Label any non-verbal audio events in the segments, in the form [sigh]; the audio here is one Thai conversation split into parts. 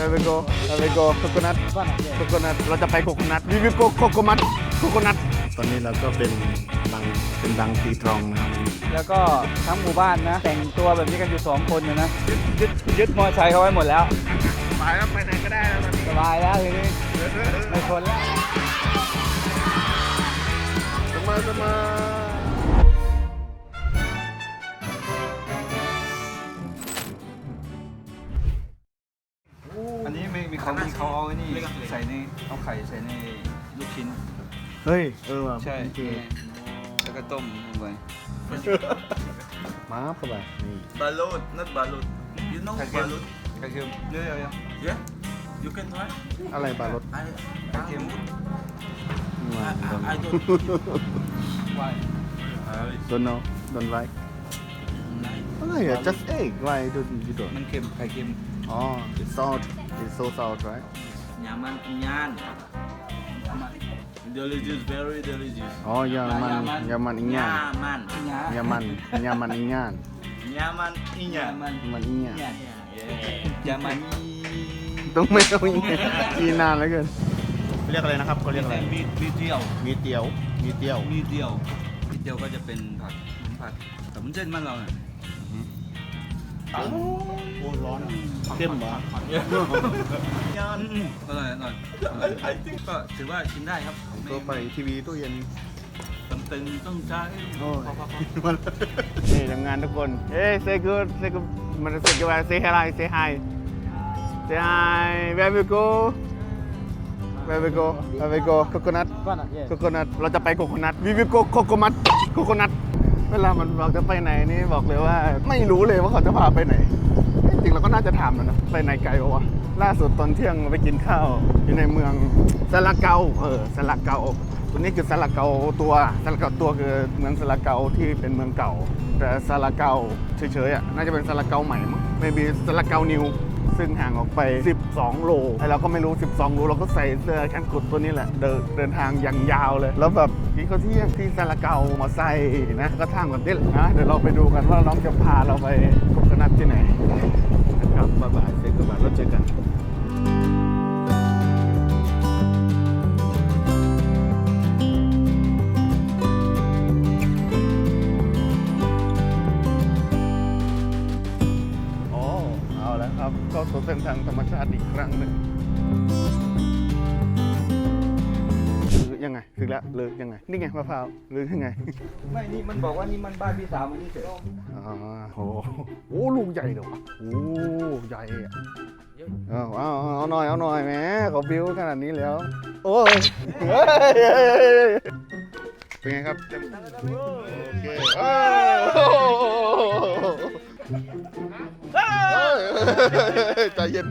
where we go where we go coconut coconut เราจะไปโคโคนัท we will go coconut coconut ตอนนี้เราก็เป็นบังเป็นบังตีทองนะครับแล้วก็ทั้งหมู่บ้านนะ แต่งตัวแบบนี้กันอยู่สองคนนะนะยึดยึดยึดมอเตอร์ไซค์เขาไว้หมดแล้วไปแล้วไปไหนก็ได้แล้วตอนนี้สบายแล้วทีนี้ไม่ทนแล้วสมาสมา นี้มีมีเขามีเขาเอาไอ้นี่ใส่ในเอาไข่ใส่ในลูกชิ้น เฮ้ย เออว่ะใช่โอเคแล้วก็ต้มลงไป มาเข้าไปนี่ Balut, not balut. You know ไข่เค็ม balut? ไข่เค็มเรื่อยๆยัง Yeah. You can try. อะไรปลารส I, ไข่เค็ม I, I, I don't. วาย I don't know don't like like. อะไรอะ just egg why don't you don't มันเค็มไข่เค็ม อ๋อ it's salt it's so salt right Nyaman inyan. Delicious, very delicious. อ๋อยามันยามันอีหย่าน Nyaman. งายามันยามันอีหย่าน Nyaman ยา inyan. มันมันอีหย่านเนี่ย Yeah. ยามันต้องไม่ต้องอีหย่านอีนานแล้วเกินเรียกอะไรนะครับเขาเรียกอะไร มีมีเดียว มีเตียว มีเตียว มีเดียวนิดเดียวก็จะเป็นผัดเหมือนผัดแต่มันเส้นบ้านเราเนี่ย ตังโอ้ร้อนเข้มเะรอยันอร่อยอร่อยก็ถือว่าชินได้ครับตัวไปทีวีตู้เย็นตึงต้องใช้นี่ทำงานทุกคนเฮ้ยเซกูเซกูมันสุดยอดเซฮายไลเซฮายเซฮายแวร์วิโกแวร์วิโกแวร์วิโกโคโคนัทโคโคนัทเราจะไปโคโคนัทวิวิโกโคโคมัทโคโคนัท เวลามันบอกจะไปไหนนี่บอกเลยว่า ไม่รู้เลยว่าเขาจะพาไปไหน จริงเราก็น่าจะถามมันนะไปไหนไกลวะล่าสุดตอนเที่ยงไปกินข้าว อยู่ในเมืองซาลาเกาเออซาลาเกาตัวนี้คือซาลาเกาตัวซาลาเกาตัวคือเมืองซาลาเกาที่เป็นเมืองเก่า แต่ซาลาเกาเฉยๆอะน่าจะเป็นซาลาเกาใหม่มั้ง maybe ซาลาเกานิว ซึ่งห่างออกไป 12 โลไอเราก็ไม่รู้ 12 โลเราก็ใส่เสื้อแขนกุดตัวนี้แหละ เดินเดินทางอย่างยาวเลย แล้วแบบกินข้าวเที่ยงที่ซาลาเกามาใส่นะก็ทางแบบนี้แหละนะเดี๋ยวเราไปดูกันว่าน้องจะพาเราไปโคกนัดที่ไหนนะครับบ๊ายบายเซ็กบายแล้วเจอกัน ยังไงถึงแล้วหรือยังไง นี่ไงมะพร้าวหรือยังไง ไม่นี่มันบอกว่านี่มันบ้านพี่สาวมันนี่เฉยอ๋อโหโอ้ลูกใหญ่เลยวะโอ้ใหญ่อะเอาเอาเอาเอาหน่อยเอาหน่อยแหมเขาบิวขนาดนี้แล้ว โอ้ยเฮ้ยเฮ้ยเฮ้ยเป็นไงครับเต็มโอเคเอ้ยโอ้โหเฮ้ยใจเย็น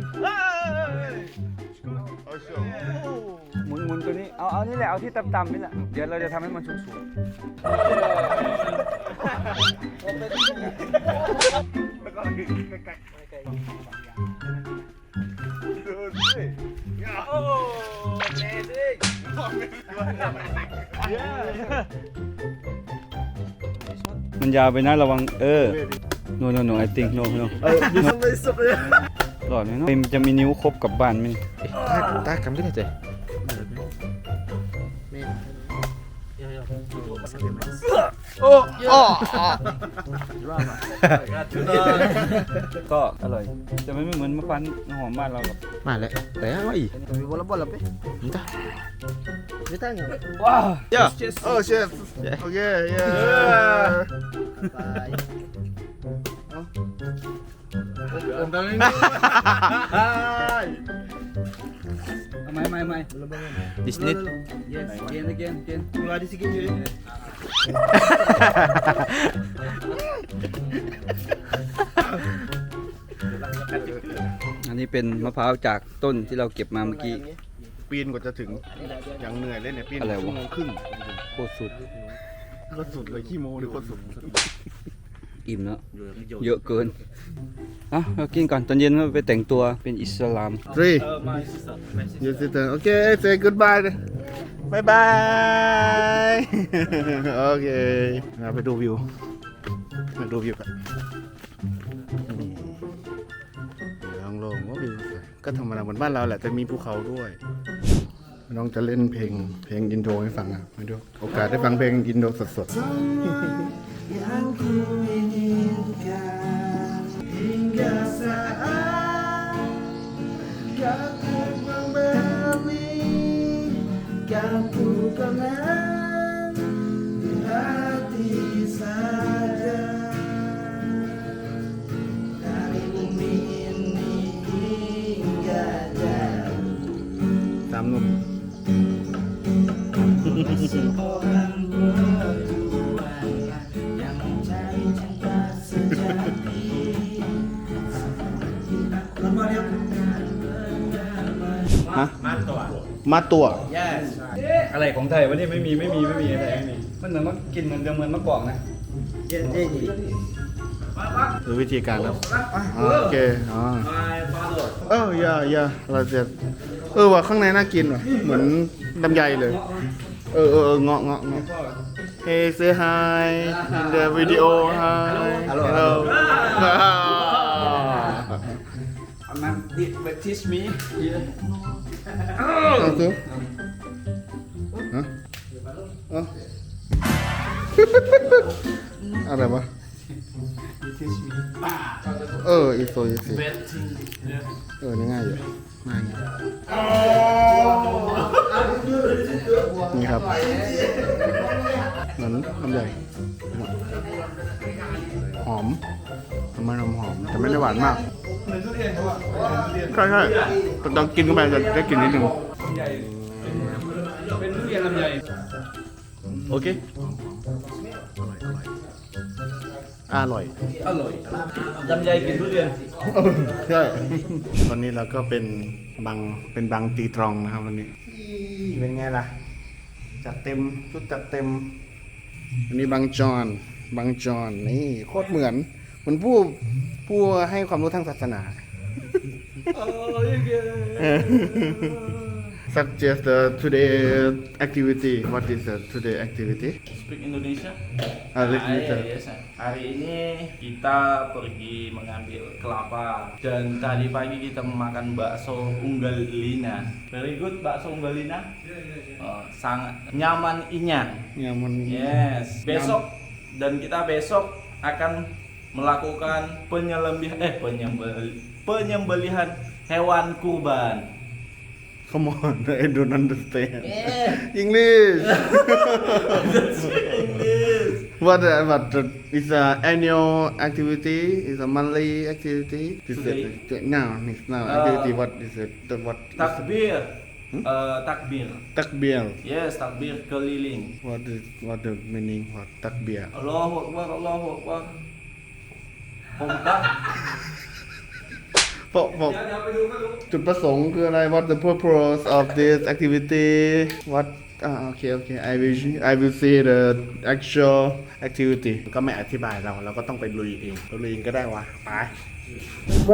เอาเชียวห มุนหมุนตัวนี้ เอา เอานี่แหละ เอาที่ต่ำๆนี่แหละ เดี๋ยวเราจะทำให้มันสูงสูงมันยาวไปนะระวัง เออ no no no I think no no เอออยู่ทำไมสุดเลยหลอดไหมเนาะมันจะมีนิ้วครบกับบ้านไหมตากำไม่ได้ใจ โอ้โอ้ก็อร่อยแต่มันไม่เหมือนมะพร้าวน้ำหอมบ้านเราหรอกมาแล้วแต่ว่าอี bola bola pe entah kita enggak ว้าว ya oh chef okay yeah bye oh เอาไม่ไม่ไม่ This need yes again again again keluar di sikit je อันนี้เป็นมะพร้าวจากต้นที่เราเก็บมาเมื่อกี้ ปีนกว่าจะถึงอย่างเหนื่อยเลยเนี่ยปีนอะไรวะ ชั่วโมงครึ่งโคตรสุด ก็สุดเลยขี้โมหรือโคตรสุด อิ่มแล้วเยอะเกินเอะเรากินก่อนตอนเย็นเราไปแต่งตัวเป็นอิสลาม three Uh, my sister. My sister. you sit down okay say goodbye bye bye โอเคเราไปดูวิวมาดูวิวกันนี่ลองลงว่าวิวสวยก็ธรรมดาเหมือนบ้านเราแหละแต่มีภูเขาด้วย น้องจะเล่นเพลง เพลงอินโทรให้ฟังอะมาดู โอกาสได้ฟังเพลงอินโทรสดๆ Masih orang berdua yang mencari cinta sejati. Seperti aku ฮะมาตัวอะไรของไทยวะเนี่ยไม่มีไม่มีไม่มีอะไรไม่มีมันเหมือนว่ากินเหมือนเดิมเหมือนเมื่อก่อนนะหรือวิธีการครับอ๋อโอเคอ๋อเอออย่าอย่าเราจะเออว่ะข้างในน่ากินว่ะเหมือนลำไยเลย เออเออเออเงาะเงาะเงาะ Hey say hi in the video hi hello hello มันดิบแบบทิชมีเอ เอาอะไรวะเอออีโซอีซีเออนี่ง่ายอยู่ง่ายอยู่นี่ครับเหมือนลำไยหอมทำไมนมหอม แต่ไม่ได้หวานมากใช่ใช่ตองกินเข้าไปจะได้กลิ่นนิดนึงเป็นทุเรียนลำไยโอเคอร่อยอร่อย ลำไยกินทุเรียน ใช่ตอนนี้เราก็เป็นบางเป็นบางตีตรองนะครับวันนี้เป็นไงล่ะ จัดเต็มชุดจัดเต็มอันนี้บางจอนบางจอนนี่โคตรเหมือนเหมือนผู้ผู้ให้ความรู้ทางศาสนา Suggest the today activity. What is the today activity? Speak Indonesia. Ah, Ah, do iya, iya. Hari ini kita pergi mengambil kelapa dan tadi pagi kita memakan bakso unggalina. Very good bakso unggalina. Oh, sangat nyaman inya. Nyaman. Yes. Besok dan kita besok akan melakukan penyembelih eh penyembel penyembelihan hewan kurban. Come on, [laughs] I don't understand. English. English. [laughs] what uh, what uh, is a annual activity? Is a monthly activity? Is Today. it now? It's now Uh, activity. What is it? The, what? is it? Takbir. Eh, takbir. Takbir. Yes, takbir keliling. What is what the meaning? What takbir? Allahu Akbar, Allahu Akbar. Pompa. [laughs] เพราะเพราะจุดประสงค์คืออะไร What the purpose of this activity What อ่าโอเค โอเค I will I will see the actual activity ก็ไม่อธิบายเรา เราก็ต้องไปลุยเองลุยเองก็ได้วะ ไปไ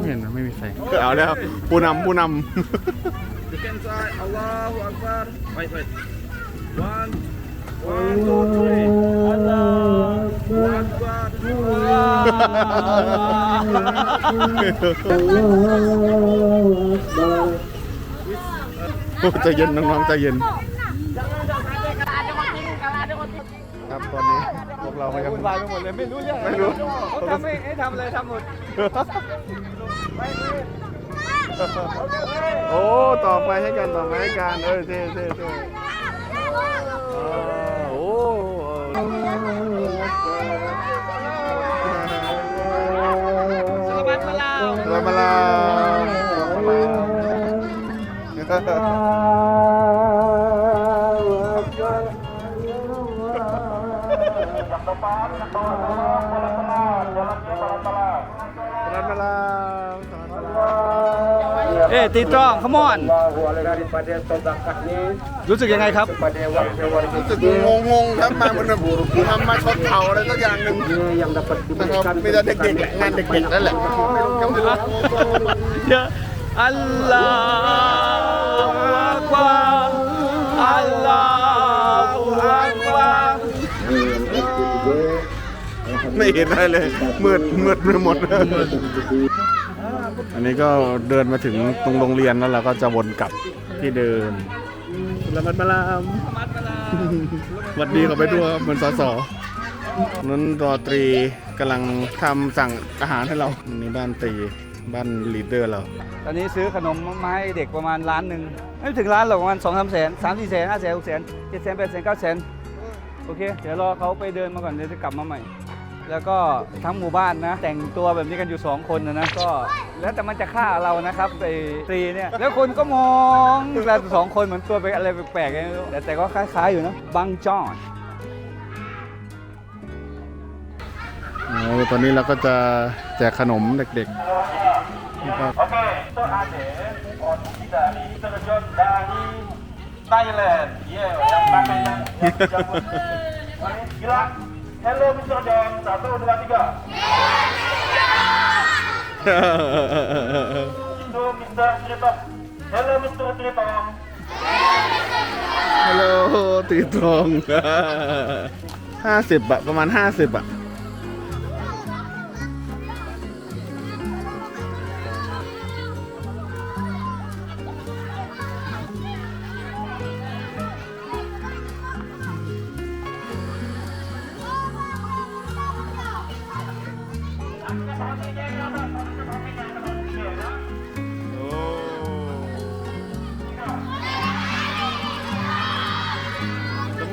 ม่เห็นนะไม่มีใครเอาแล้วผู้นำผู้น You can try Allahu Akbar. Wait, wait. One, one, two, three. Allahu Akbar. ำใจเย็นน้องๆใจเย็น ครับตอนนี้พวกเราก็ยังวุ่นวายไปหมดเลยไม่รู้เรื่องไม่รู้เขาทำให้ให้ทำอะไรทำหมดโอ้ต่อไปให้กันต่อไปให้กันเออเท่เท่เท่ เออ malam. เอ้ตีตรอง come on รู้สึกยังไงครับรู้สึกงงๆครับมาเหมือนแบบทำมาชดเขาอะไรสักอย่างหนึ่งนะครับมีแต่เด็กๆแหละงานเด็กๆนั่นแหละไม่รู้ไม่รู้ Ya Allahu Akbar Allahu Akbar ไม่เห็นอะไรเลยมืดมืดไปหมด อันนี้ก็เดินมาถึงตรงโรงเรียนแล้วเราก็จะวนกลับที่เดิมละมัดมาลามสวัสดีเขาไปด้วยเหมือนสสนันรอตรีกำลังทำสั่งอาหารให้เรานี่บ้านตรีบ้านลีดเดอร์เรา ตอนนี้ซื้อขนมมาให้เด็กประมาณล้านหนึ่งไม่ถึงล้านหรอกประมาณสองสามแสนสามสี่แสนห้าแสนหกแสนเจ็ดแสนแปดแสนเก้าแสนโอเค เดี๋ยวรอเขาไปเดินมาก่อนเดี๋ยวจะกลับมาใหม่ แล้วก็ทั้งหมู่บ้านนะ แต่งตัวแบบนี้กันอยู่ 2 คนนะนะก็ แล้วแต่มันจะฆ่าเรานะครับไอ้ตรีเนี่ยแล้วคนก็มองเราสองคนเหมือนตัวไปอะไรแปลกๆไงไม่รู้แต่แต่ก็คล้ายๆอยู่นะบังจอนโอ้ตอนนี้เราก็จะแจกขนมเด็กๆนี่ก็ Oke, itu ada kondisi dari terjun dari Thailand. Iya, yang pakai yang yang jambut. Oke, bilang Hello Mr. Dong. satu, dua, tiga. Hello, Mr. Tritong. Hello Mr. Tritong. ฮัลโหลตีตรง ห้าสิบอะประมาณห้าสิบอะ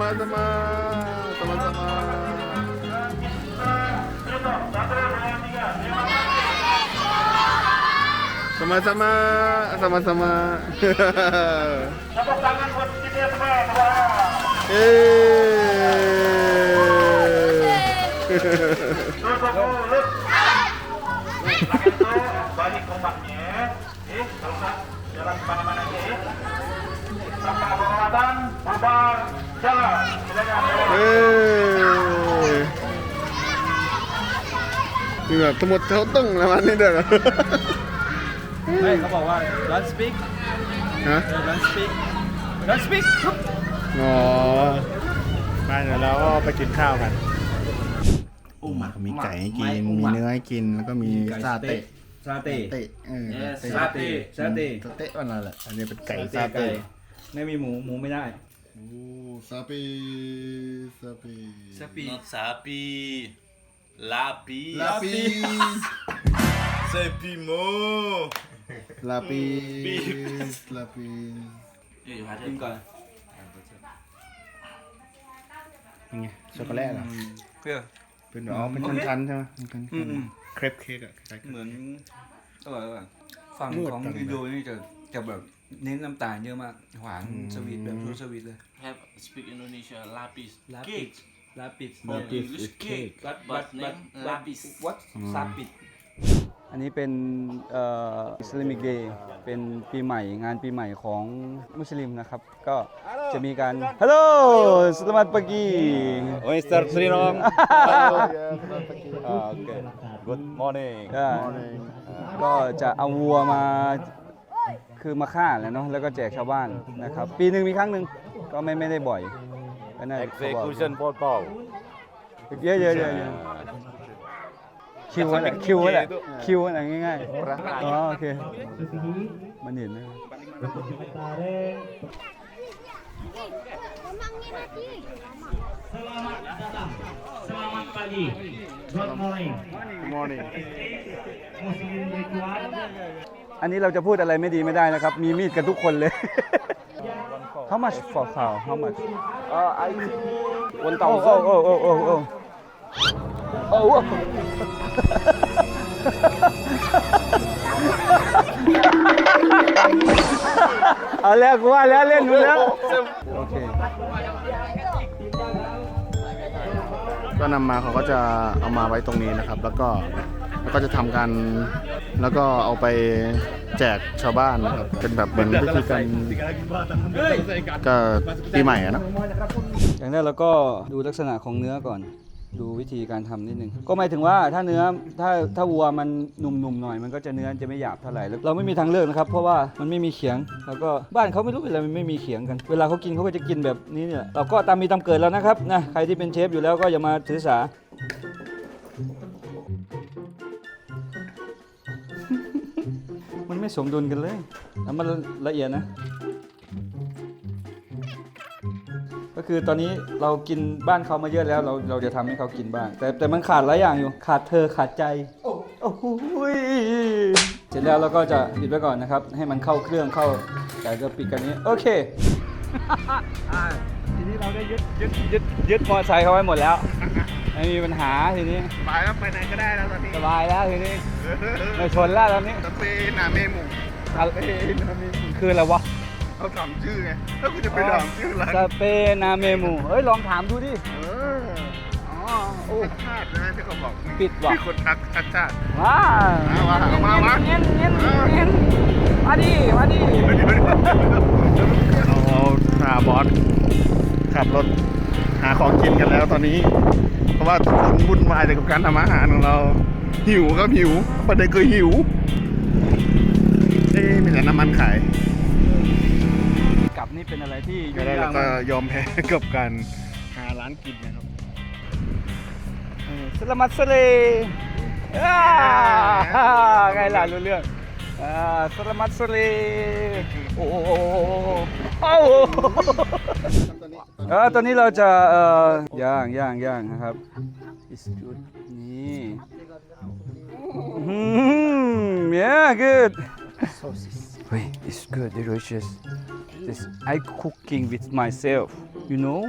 teman-teman teman-teman sama-sama sama-sama tepuk tangan buat kita semua balik rumahnya eh kalau jalan ke mana-mana aja eh tanpa pengobatan bubar เอ้ยมีแบบสมุดเขาตึ้งแล้วมันนี่เด้อไม่เขาบอกว่า don't speak ฮะ don't speak don't speak อ๋อไปเดี๋ยวเราก็ไปกินข้าวกันมีไก่ให้กิน มีเนื้อให้กิน แล้วก็มีซาเตะซาเต้เตะเออ Yes, เตะซาเต้ซาเต้ซาเตะวันนั้นแหละอันนี้เป็นไก่ซาซาเตะเต้ไม่มีหมูหมูไม่ได้ โอ้ซาปีซาปี Not sapi, lapi. ลาปี Sapi mo. ลาปีลาปี Eh, ada กินก่อนนี่ไงช็อกโกแลตเหรอเพื่อ เป็นอ๋อเป็นชั้นๆใช่ไหมเป็นอืมอืมเครปเค้กอะคล้ายๆ เหมือนอร่อยอร่อยฝั่งนวดของกันเลยนะ อินโดนี่จะจะแบบ เน้นน้ำตาลเยอะมาก หวานสวีทแบบรสสวีทเลย have speak Indonesia lapis. ลาปิ Cake. ดลาปิด Oh, English cake. But but name lapis. what ซาปิด อันนี้เป็นเอ่อิสลามิกเดย์เป็นปีใหม่งานปีใหม่ของมุสลิมนะครับ ก็จะมีการฮัลโหลสลามัตปากี Mr. Srinong. Ah, okay. Good morning. ก็จะเอาวัวมา คือมาฆ่าแหล้วเนาะแล้วก็แจกชาวบ้านนะครับ ปีหนึ่งมีครั้งหนึ่งก็ไม่ไม่ได้บ่อยก็น่าจะเขาบอก Execution for Paul. เยอะเยอะเยอะเยอะคิวอะไรคิวอะไรคิวอะไรง่ายๆอ๋อโอเคมันเห็นนะ Selamat pagi. Good morning. morning Muslim Ritual. อันนี้เราจะพูดอะไรไม่ดีไม่ได้นะครับ มีมีดกันทุกคนเลย How much for cow How much Uh, I think one อ้ thousand. โอ้โอ้โอ้โอ้ Oh, oh. เอาแล้วกูว่าแล้วเล่นมึแล้ว โอเค ก็นำมาเขาก็จะเอามาไว้ตรงนี้นะครับ แล้วก็แล้วก็จะทำการ แล้วก็เอาไปแจกชาวบ้านนะครับ เป็นแบบเหมือนวิธีการก็ปีใหม่อะเนะอย่างแรกเราก็ดูลักษณะของเนื้อก่อน ดูวิธีการทำนิดนึง ก็หมายถึงว่าถ้าเนื้อถ้าถ้าวัวมันหนุ่มๆหน่อยมันก็จะเนื้อจะไม่หยาบเท่าไหร่แล้วเราไม่มีทางเลือกนะครับ เพราะว่ามันไม่มีเขียง แล้วก็บ้านเขาไม่รู้เป็นอะไรมันไม่มีเขียงกัน เวลาเขากินเขาก็จะกินแบบนี้เนี่ยเราก็ตามมีตามเกิดแล้วนะครับนะใครที่เป็นเชฟอยู่แล้วก็อย่ามาถือสา มันไม่สมดุลกันเลยแล้วมันละเอียดนะ ก็คือตอนนี้เรากินบ้านเขามาเยอะแล้วเราเราจะทำให้เขากินบ้าง แต่แต่มันขาดหลายอย่างอยู่ ขาดเธอขาดใจ โอ้โหเสร็จแล้วเราก็จะปิดไว้ก่อนนะครับ ให้มันเข้าเครื่องเข้าแต่จะปิดกันนี้ โอเคทีนี้เราได้ยึดยึดยึดยึดมอเตอร์ไซค์เขาไว้หมดแล้ว ไม่มีปัญหาทีนี้สบายแล้วไปไหนก็ได้แล้วตอนนี้สบายแล้วทีนี้ไม่ชนแล้วตอนนี้สเปนนาเมหมูอะสเปนนาเมหมูคืออะไรวะเขาถามชื่อไงถ้าคุณจะไปถามชื่อร้านสเปนาเมมูเฮ้ยลองถามดูดิเอออ๋อโอ้ชาตินะที่เขาบอกปิดว่ะมีคนทักชัดชาติว้าเอามาเอามามาเงี้ยเงี้ยเงี้ยมาดิมาดิเราพาบอสขับรถหาของกินกันแล้วตอนนี้เพราะ ว่าทุกคนวุ่นวายกับการทำอาหารของเรา หิวก็หิวประเด็นคือหิว เอ๊ะมีแต่น้ำมันขายกลับนี่เป็นอะไรที่ก็ยุ่งได้ยาแล้กวก็มากยอมแพ้กับการหาร้านกินนะครับเออสลามัตสเลอ่าไงล่ะรู้เรื่องอ่าสลามัตสเลโอ้โหโอ้โห [laughs] เออตอนนี้เราจะเอ่อย่างย่างย่างนะครับ is good นี่ อืม yeah good Wait, it's good, delicious. This I cooking with myself, you know.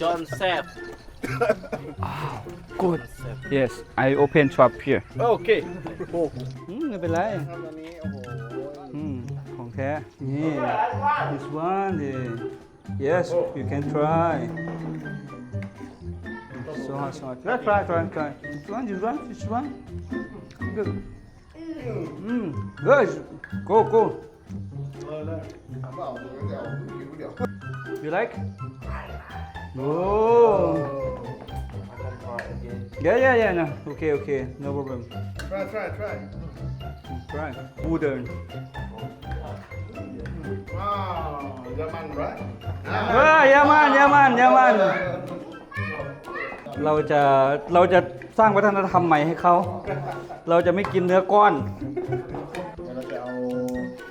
John Sep [laughs] Good. Yes, I open shop here. โอเค อืมไม่เป็นไร ตอนนี้โอ้โห อืมของแท้นี่ this one eh. Yes, you can try. So hard, so hard. Try, try, try, try. Which one? Which one? Which one? Good. Mm, good. Go, go. You like? Oh. Yeah, yeah, yeah. No. Okay, okay. No problem. Try, try, try. Try. Wooden. ว้าวเยอรมัน right เฮ้ยเยามันเยามันเยามัน เราจะเราจะสร้างวัฒนธรรมใหม่ให้เขา เราจะไม่กินเนื้อก้อน เดี๋ยวเราจะเอา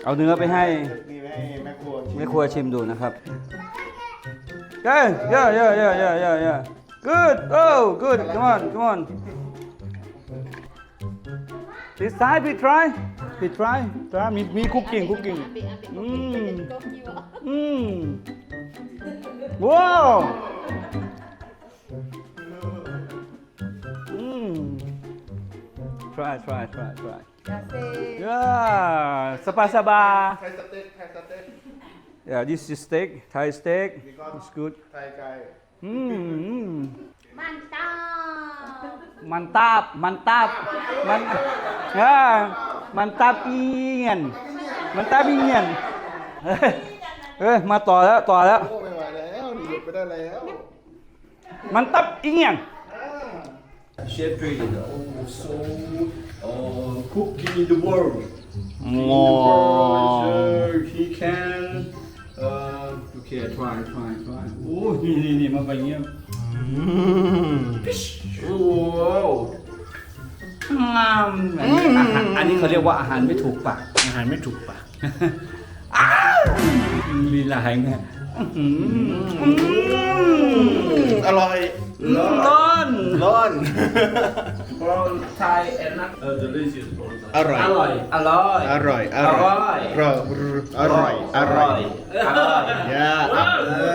เอาเนื้อไปให้นี่ไปให้แม่ครัวชิมแม่ครัวชิมดูนะครับเย้เย้เย้เย้เย้เย้เย้ good oh good come on come on this side we try ปิดไฟจ้ามีมีคุกกิ้งคุกกิ้งอืมอืมว้าวอืม try try try try yeah สปาสบา Thai steak Thai steak yeah this is steak Thai steak it's good Thai guy อืม มันตามันตาบมันตาบมันมันตาปีเงียนมันตาปีเงียนเอ้ยมาต่อแล้วต่อแล้ว โอ้ไม่ไหวแล้วหลุดไปได้แล้ว มันตับอีเงียน Chef created also uh, cooking in the world. In the world, so he can. Uh, okay, try, try, try. Oh, นี่นี่นี่มาไปเงี้ย wow งามอันนี้อาหารอันนี้เขาเรียกว่าอาหารไม่ถูกปาก อาหารไม่ถูกปากลีลาแห่งอร่อยร้อนร้อน from Thai and not uh, delicious from Thai อร่อย อร่อย อร่อย อร่อย อร่อย อร่อย อร่อย อร่อย yeah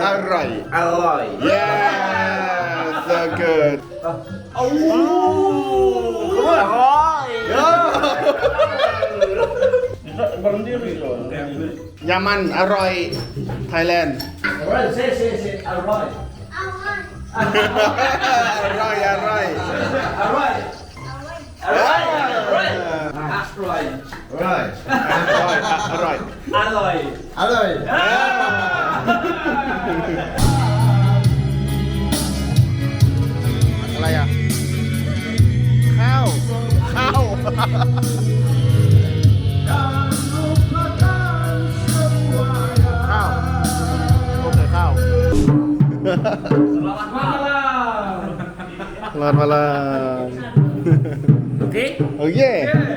อร่อย อร่อย yeah เกิดเอาเขาว่าเยอะ ยามันอร่อยไทยแลนด์ Alright, say, say, say, alright. เอาว่าอร่อยอร่อย Alright. เอาว่า Alright. Alright. Alright. อร่อยอร่อยอร่อย Alloy. Alloy. Ah! อร่อยอะไรอะ ข้าว ข้าว ข้าว โอเคข้าวรอดมาลา Oke? โอเค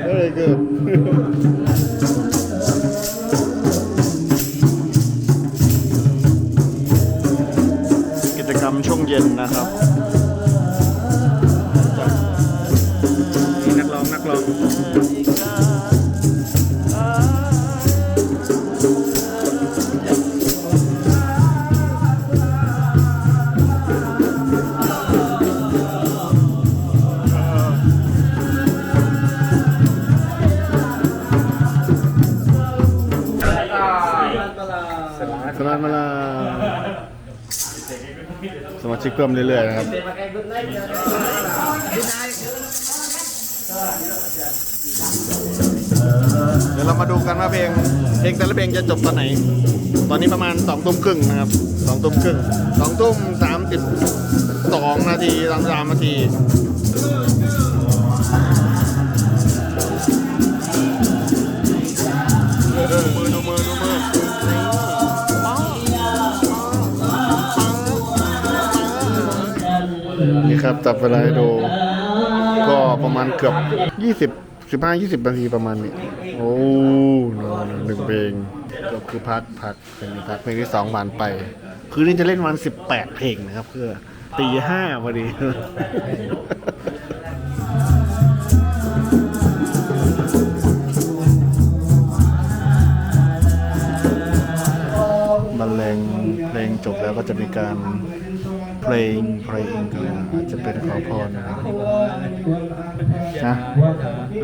very good มาชิกเพิ่มเรื่อยๆนะครับเดี๋ยวเรามาดูกันว่าเพลงเพลงแต่ละเพลงจะจบตอนไหน ตอนนี้ประมาณสองทุ่มครึ่งนะครับสองทุ่มครึ่งสองทุ่มสามสิบสองนาทีสามสามนาทีดูมือดูมือดูมือ นะครับจับเวลาให้ดู ก็ประมาณเกือบ20 15 20นาทีประมาณนี้ โอ้หนึ่งเพลงก็คือพักพักเพลงนี้พักเพลงที่สองผ่านไป คือนี่จะเล่นวัน18เพลงนะครับเพื่อตีห้าพอดีบรรเลงเพลงจบแล้วก็จะมีการ ลงเพลงกันอาจจะเป็นขอพรนะครับนะ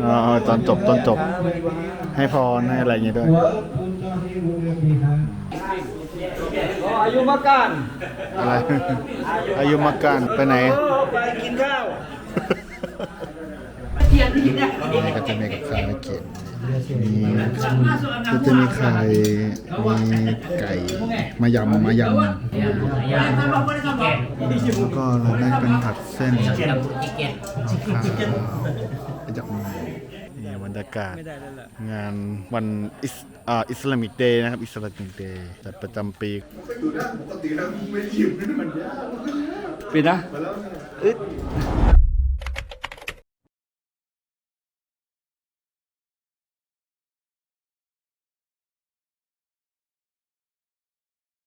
อ๋อตอนจบตอนจบ ให้พรให้อะไรอย่างเงี้ยด้วยอ๋ออายุมากันอะไรอายุมาการไปไหนไปกินข้าวนี่ ก็จะมีกับข้าวให้กินมีก็จะมีไข่มีไก่มายำมายำแล้วก็เราได้เป็นผัดเส้นข้าวจับนี่บรรยากาศงานวันอิสอ่าอิสลามิกเดย์นะครับ อิสลามิกเดย์จัดประจำปีปิดนะอึด